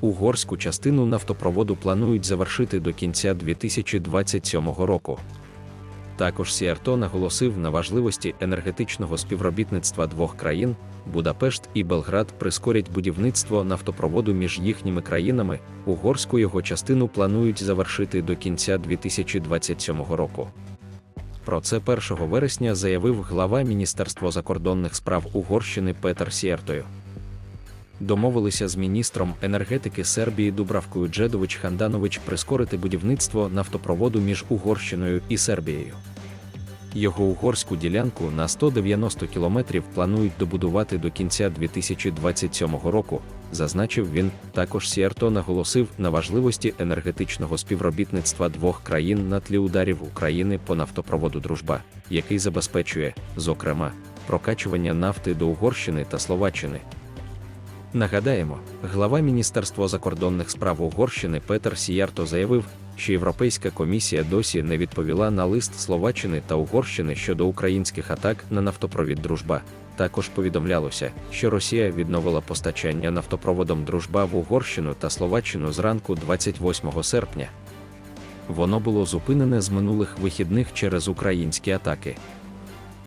угорську частину нафтопроводу планують завершити до кінця 2027 року. Також Сіарто наголосив на важливості енергетичного співробітництва двох країн. Будапешт і Белград прискорять будівництво нафтопроводу між їхніми країнами. Угорську його частину планують завершити до кінця 2027 року. Про це 1 вересня заявив глава Міністерства закордонних справ Угорщини Петер Сіертою. Домовилися з міністром енергетики Сербії Дубравкою Джедович Ханданович прискорити будівництво нафтопроводу між Угорщиною і Сербією. Його угорську ділянку на 190 кілометрів планують добудувати до кінця 2027 року, зазначив він. Також Сіерто наголосив на важливості енергетичного співробітництва двох країн на тлі ударів України по нафтопроводу Дружба, який забезпечує, зокрема, прокачування нафти до Угорщини та Словаччини. Нагадаємо, глава Міністерства закордонних справ Угорщини Петер Сіярто заявив, що Європейська комісія досі не відповіла на лист Словаччини та Угорщини щодо українських атак на нафтопровід Дружба. Також повідомлялося, що Росія відновила постачання нафтопроводом Дружба в Угорщину та Словаччину зранку 28 серпня. Воно було зупинене з минулих вихідних через українські атаки.